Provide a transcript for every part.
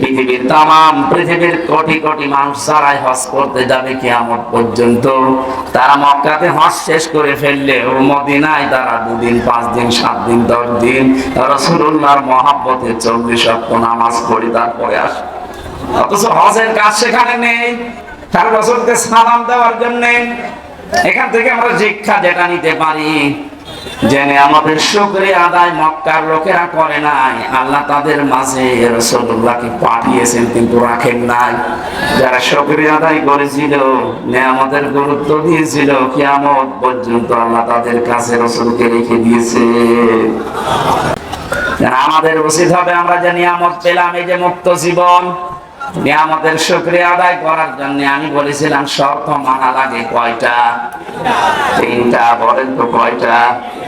পৃথিবীর তাম পৃথিবীর কোটি কোটি মানুষ হজ করতে যাবে পর্যন্ত, তারা মক্কাতে শেষ করে ফেললে ও মদিনায় তারা দুদিন পাঁচ দিন সাত দিন দশ দিন মহাব্বতে চল্লিশ নামাজ পড়ি তারপরে আসে। অথচ হজের কাজ সেখানে নেই। তার রসুলকে সালাম দেওয়ার জন্য এখান থেকে আমরা শিক্ষা যেটা নিতে পারি আমাদের শুকরিয়া আদায় মক্কার লোকেরা করে নাই। আল্লাহ তাদের মাঝে পাঠিয়েছেন, কিন্তু রাখেন নাই। যারা শুকরিয়া আদায় করেছিল আমাদের গুরুত্ব দিয়েছিল, কিয়ামত পর্যন্ত আল্লাহ তাদের কাছে রসুলকে রেখে দিয়েছে। আমাদের উচিত হবে আমরা যে নিয়ামত পেলাম, এই যে মুক্ত জীবন নিয়ামতের শুক্রিয়া আদায় করার জন্য আমি বলেছিলাম, শর্ত মানা লাগে কয়টা? তিনটা, বলেন তো কয়টা?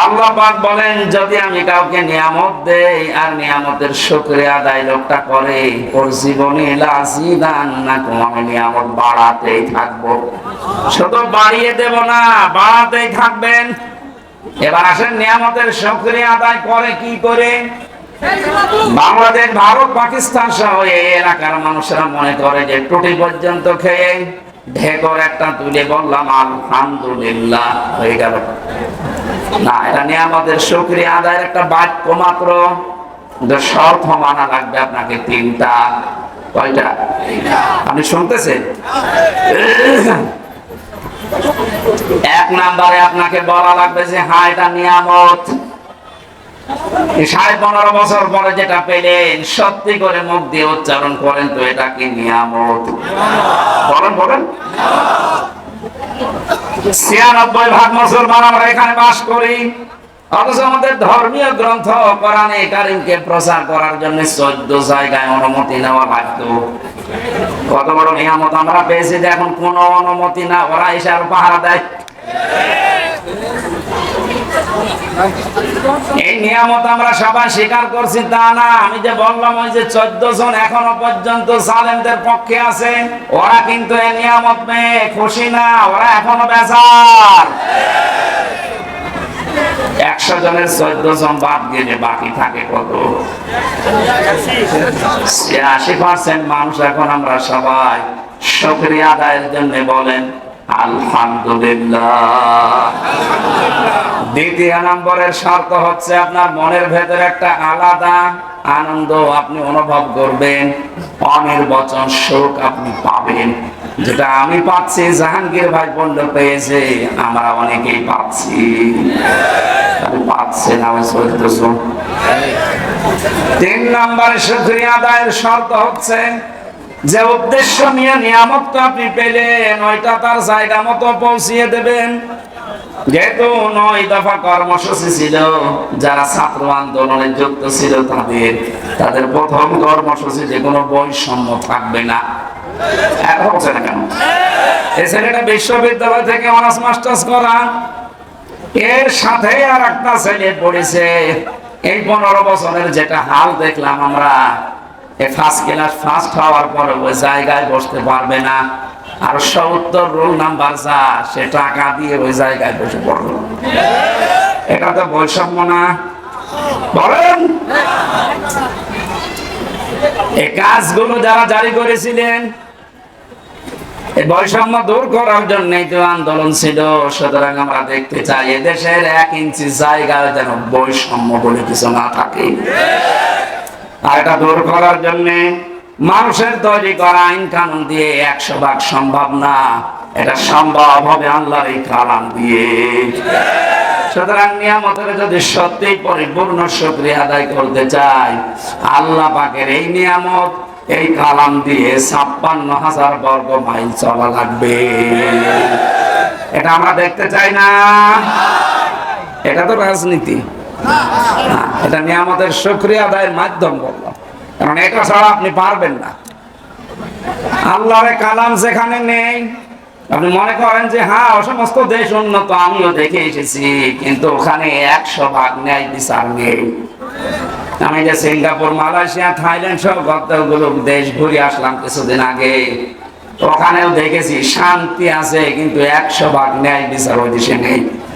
আল্লাহ পাক বলেন, যদি আমি কাউকে নিয়ামত দেই আর নিয়ামতের শুকরিয়া আদায় লোকটা করে, ওর জীবনে লাসিদান না আমি নিয়ামত বাড়াতেই থাকব। শুধু বাড়িয়ে দেব না, বাড়াতেই থাকবেন। এবার আসেন, নিয়ামতের শুকরিয়া আদায় করে কি করে? বাংলাদেশ, ভারত, পাকিস্তান সহ এই এলাকার মানুষরা মনে করে যে টুটি পর্যন্ত খেয়ে ঢেকর একটা তুলে বললাম, আলহামদুলিল্লাহ, হয়ে গেল। না, এটা নিয়ে আমাদের আদায়ের একটা বাক্য মাত্র। শর্ত মানা লাগবে আপনাকে তিনটা। কয়টা? আপনি শুনতেছেন? এক নাম্বারে আপনাকে বলা লাগবে যে হ্যাঁ এটা নিয়ামত। সাড়ে পনেরো বছর পরে যেটা পেলেন, সত্যি করে মুখ দিয়ে উচ্চারণ করেন তো, এটা কি নিয়ামত? বলেন বলেন। ছিয়ানব্বই ভাগ মুসলমান আমরা এখানে বাস করি। অথচ আমাদের ধর্মীয় গ্রন্থ কোরআনে কারিমকে প্রচার করার জন্য চোদ্দ জায়গায় অনুমতি নেওয়া লাগতো কত বড় নিয়ামত আমরা পেয়েছি যে এখন কোন অনুমতি না, ওরা এসে আর পাহারা দেয়। এই নিয়ামত আমরা সবাই স্বীকার করছি, তা না। আমি যে বললাম, ওই যে চোদ্দ জন এখনও পর্যন্ত সালেমদের পক্ষে আছে, ওরা কিন্তু নিয়ামত পেয়ে খুশি না, ওরা এখনও বেজার। একশো জনের চোদ্দ জন বাদ গেলে বাকি থাকে কত? আশি পার্সেন্ট মানুষ এখন আমরা সবাই আদায়ের জন্য বলেন দ্বিতীয় নম্বরের শর্ত হচ্ছে আপনার মনের একটা আলাদা আনন্দ আপনি অনুভব করবেন। সুখ আপনি পাবেন। যেটা আমি পাচ্ছি, জাহাঙ্গীর ভাই বলল পেয়েছে আমরা অনেকেই পাচ্ছি। পাচ্ছে না তিন নম্বরে শুক্রিয়া আদায়ের শর্ত হচ্ছে যে উদ্দেশ্য নিয়ে নিয়ামত আপনি পেলেন, ওইটা তার জায়গা মতো পৌঁছিয়ে দেবেন। যেহেতু নয় দফা কর্মসূচি ছিল, যারা ছাত্র আন্দোলনে যুক্ত ছিল তাদের তাদের প্রথম কর্মসূচি যে কোনো বৈষম্য থাকবে না। ছেলেটা বিশ্ববিদ্যালয় থেকে অনার্স মাস্টার্স করা। এর সাথে আর একটা ছেলে পড়েছে। এই পনেরো বছরের যেটা হাল দেখলাম আমরা ফার্স্ট ক্লাস ফার্স্ট হওয়ার পরে ওই জায়গায় বসতে পারবে না। আর সত্তর রোল নাম্বার যা, সে টাকা দিয়ে ওই জায়গায় বসে এটা তো বৈষম্য না। বলেন। কাজগুলো যারা জারি করেছিলেন বৈষম্য দূর করার জন্য তো আন্দোলন ছিল। সুতরাং আমরা দেখতে চাই এদেশের এক ইঞ্চি জায়গায় যেন বৈষম্য বলে কিছু না থাকে। আর এটা দূর করার জন্য মানুষের তৈরি করা আইন কানুন দিয়ে একশো ভাগ সম্ভব না। এটা সম্ভব হবে আল্লাহর এই কালাম দিয়ে। সুতরাং নিয়ামতের যদি সত্যি পরিপূর্ণ শুক্রিয়া আদায় করতে চাই, আল্লাহ পাকের এই নিয়ামত, এই কালাম দিয়ে ছাপ্পান্ন হাজার বর্গ মাইল চলা লাগবে। এটা আমরা দেখতে চাই না। এটা তো রাজনীতি। এটা নিয়ামতের সক্রিয় আদায়ের মাধ্যম বললাম কারণ এটা ছাড়া আপনি পারবেন না। আল্লাহর কালাম যেখানে নেই, আপনি মনে করেন যে হ্যাঁ সমস্ত দেশ উন্নত, আমিও দেখে এসেছি, কিন্তু ওখানে একশো ভাগ ন্যায় বিচার নেই। আমি যে সিঙ্গাপুর, মালয়েশিয়া, থাইল্যান্ড সব কতগুলো দেশ ঘুরে আসলাম কিছুদিন আগে। ওখানেও দেখেছি, শান্তি আছে, কিন্তু একশো ভাগ ন্যায় বিচার ওই দেশে নেই।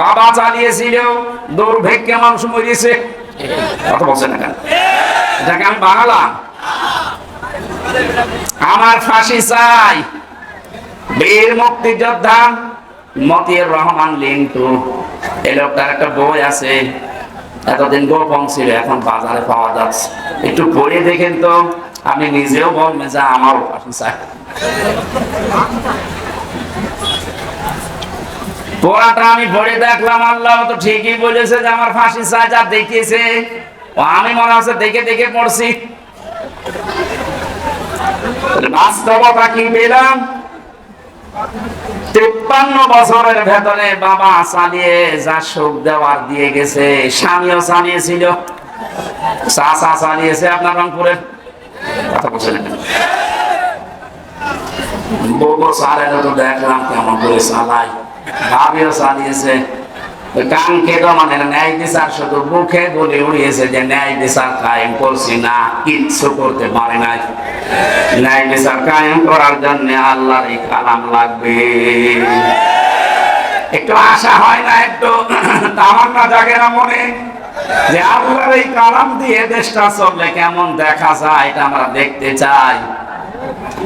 বাবা চালিয়েছিল দুর্ভিক্ষে মানুষ মরিয়েছে। কত বলছেন না এটাকে আমি বানালাম আমার ফাঁসি চাই। বীর মুক্তিযোদ্ধা মতিউর রহমান লিন্টু এই লোকটার একটা বই আছে। এতদিন গোপন ছিল, এখন বাজারে পাওয়া যাচ্ছে। একটু পড়ে দেখেন তো, আমি নিজেও বলবে যে আমারও ফাঁসি চাই। পড়াটা আমি পড়ে দেখলাম, আল্লাহ তো ঠিকই বলেছে যে আমার ফাঁসি যা দেখিয়েছে। আমি মনে হচ্ছে দেখে দেখে পড়ছি। বাস্তবতা কি পেলাম? বছরের ভেতরে বাবা চালিয়ে যা সুখ দেওয়ার দিয়ে গেছে। স্বামীও চালিয়েছিল। চাষা চালিয়েছে আপনার রংপুরের। কথা বলছেন দেখলাম, কেমন করে চালাই ভাবিও চালিয়েছে। কেটো মানে ন্যায় বিচার, শুধু মুখে উড়িয়েছে যে ন্যায় বিচার কায়েম করছি না, কিচ্ছু করতে পারে নাই। ন্যায় বিচার কায়েম করার জন্য আল্লাহর এই কালাম লাগবে। একটু আশা হয় না একটু জাগে না মনে, যে আল্লাহর এই কালাম দিয়ে দেশটা চললে কেমন দেখা যায়, এটা আমরা দেখতে চাই।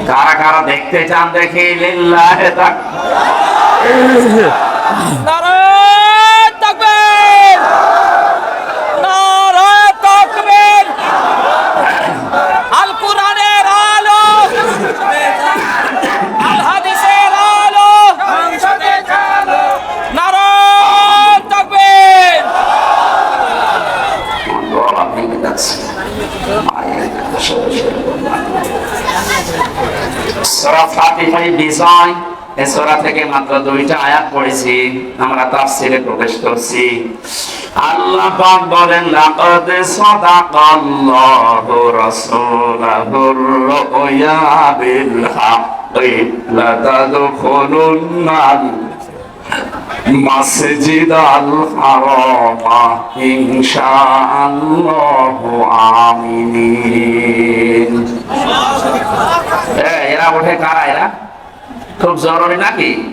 কারা কারা দেখতে চান দেখি লিল্লাহে তাক তাকবীর! নারায়ণ সূরা ফাতিহার বিষয় এই সূরা থেকে মাত্র দুইটা আয়াত পড়েছি। আমরা তাফসীরে প্রবেশ করছি। আল্লাহ পাক বলেন, লাকাদ সাদাকাল্লাহু রাসূলাহুর রুয়া বিল হক লা লাতাদখুলুন্নাল মাসজিদ আল হারামা ইনশাআল্লাহু আমিনিন। এ, এরা ওঠে কারা এরা? খুব জরুরি নাকি?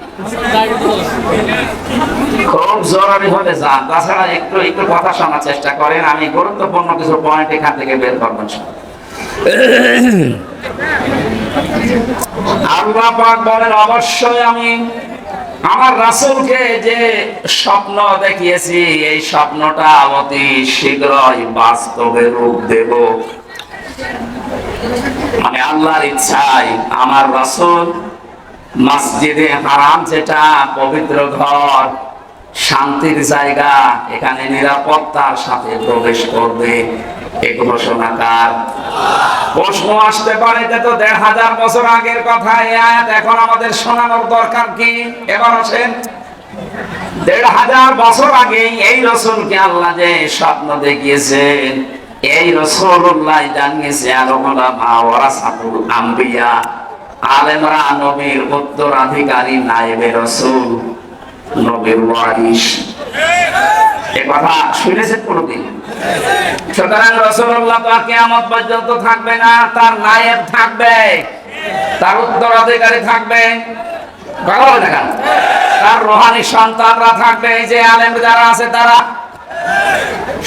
খুব জরুরি হলে যান। তাছাড়া একটু একটু কথা শোনার চেষ্টা করেন। আমি গুরুত্বপূর্ণ কিছু পয়েন্ট এখান থেকে বের করবেন আল্লাহ পাক বলেন অবশ্যই আমি আমার রাসূলকে যে স্বপ্ন দেখিয়েছি, এই স্বপ্নটা অতি শীঘ্রই বাস্তবে রূপ দেব। মানে আল্লাহর ইচ্ছায় আমার রাসূল মসজিদে হারাম যেটা, পবিত্র ঘর, শান্তির জায়গা, এখানে নিরাপত্তার সাথে প্রবেশ করবে। প্রশ্ন আসতে পারে বছর আগের কথা এখন আমাদের দরকার কি? এবার দেড় হাজার বছর আগে এই স্বপ্ন দেখিয়েছেন, এই রসুল্লাহ জানিয়েছে, আর আলেমরা নবীর উত্তরাধিকারী নায়েবে রসুল, নবীর সুতরাং রসুল্লাহ পর্যন্ত থাকবে না, তার থাকবে তার থাকবে। তার সন্তানরা থাকবে যে আলেম যারা আছে তারা।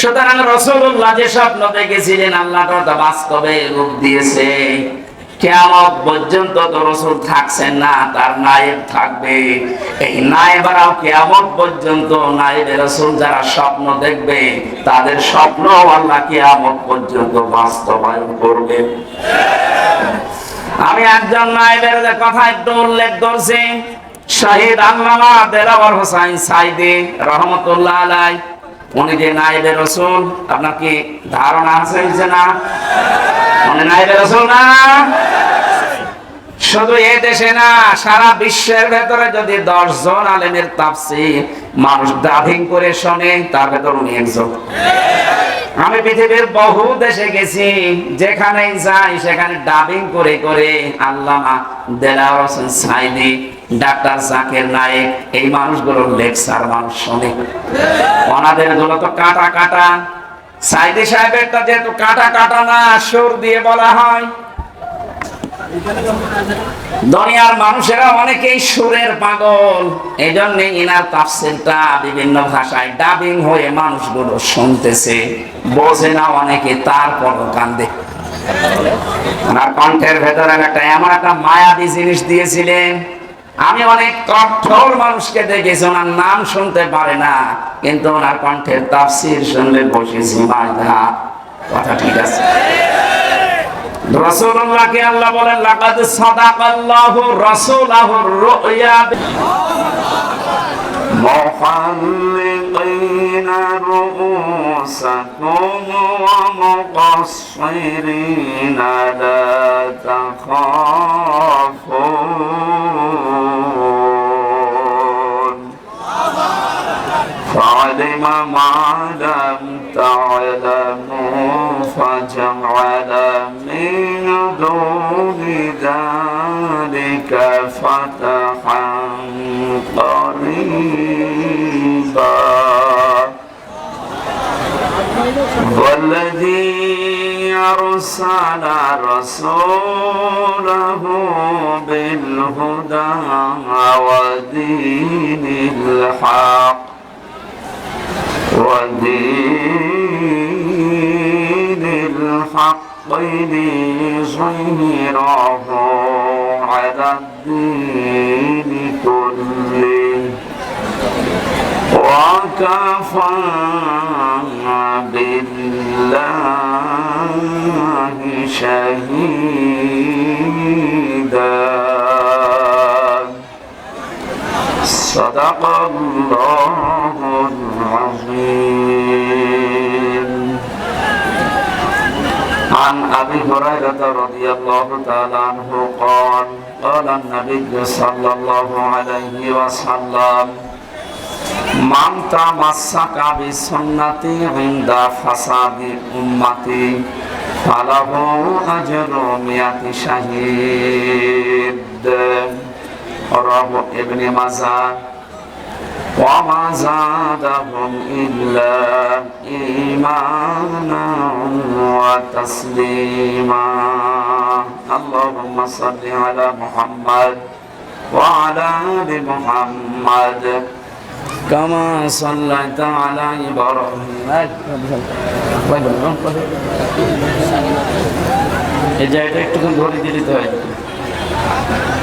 সুতরাং রসুল্লাহ যে স্বপ্ন দেখেছিলেন আল্লাহ বাস্তবে রূপ দিয়েছে। কেমন পর্যন্ত তো রসুল না, তার নায়েব থাকবে। এই পর্যন্ত রসুল যারা স্বপ্ন দেখবে, তাদের স্বপ্ন আল্লাহ কেমন পর্যন্ত বাস্তবায়ন করবে। আমি একজন নায়েবের কথা একটু উল্লেখ করছি, শহীদ আল্লামা দেলাওয়ার হোসাইন সাইদি, রহমতুল্লাহ আলাই উনি যে নাইবে রসুল, আপনার কি ধারণা আছে না? উনি নাইবে রসুল না? শুধু এ দেশে না, সারা বিশ্বের ভেতরে যদি দশ জন আলেমের তাপসি মানুষ করে শোনে, তার ভেতর উনি একজন। আমি পৃথিবীর বহু দেশে গেছি যেখানে যাই সেখানে ডাবিং করে করে আল্লামা দেলাওয়ার হোসেন সাইদি ডাক্তার জাকির নায়েক, এই মানুষগুলোর লেকচার মানুষ শোনে ওনাদেরগুলো তো কাটা কাটা। সাইদি সাহেবেরটা যেহেতু কাটা কাটা না, সুর দিয়ে বলা হয়। দুনিয়ার মানুষেরা অনেকেই সুরের পাগল। এই জন্য ইনার তাফসিরটা বিভিন্ন ভাষায় ডাবিং হয়ে মানুষগুলো শুনতেছে। বোঝে না অনেকে তারপর কান্দে। ওনার কণ্ঠের ভেতরে একটা এমন একটা মায়াবী জিনিস দিয়েছিলেন। আমি অনেক কঠোর মানুষকে দেখেছি ওনার নাম শুনতে পারে না কিন্তু ওনার কণ্ঠের তাফসির শুনলে বসে ঝিমায় ধা কথা ঠিক আছে রাসূলুল্লাহকে আল্লাহ বলেন লাকাদ সাদাকাল্লাহু রাসূলাহুর রুয়া محلقين رؤوسكم ومقصرين لا تخافون فعلم ما لم تعلموا فجعل من دون ذلك فتحا قريبا. والذي أرسل رسوله بالهدى ودين الحق ودين الحق ليظهره على الدين كله. وكفى بالله شهيدا. صدق الله العظيم. عن ابي هريره رضي الله تعالى عنه قال قال النبي صلى الله عليه وسلم من تمسك بسنتي عند فساد امتي فله اجر مئة شهيد رواه ابن ماجه وما زادهم إلا إيمانا وتسليما اللهم صل على محمد وعلى آل محمد كما صليت على إبراهيم এই জায়গাটা একটু ধরে দিতে হয়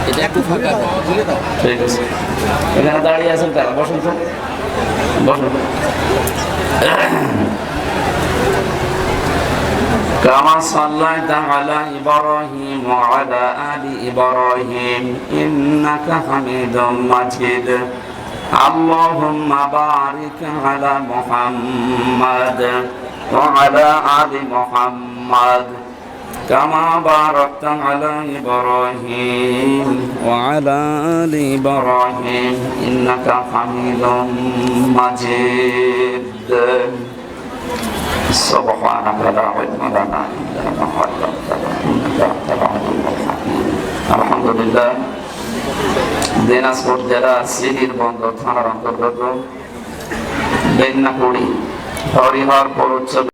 এটা একটু ফাঁকা ঘুরে দাও ঠিক আছে এখানে দাঁড়িয়ে আছেন তারা বসুন তো বসুন كما صليت على إبراهيم وعلى آل إبراهيم إنك حميد مجيد اللهم بارك على محمد وعلى آل محمد كما باركت على إبراهيم وعلى آل إبراهيم إنك حميد مجيد سبحانك لا علم لنا إلا ما علمتنا إنك أنت العليم الحكيم الحمد لله দিনাজপুর জেলা সিহির বন্দর থানার অন্তর্গত বেন্নাপুরি হরিহরপুর উচ্চ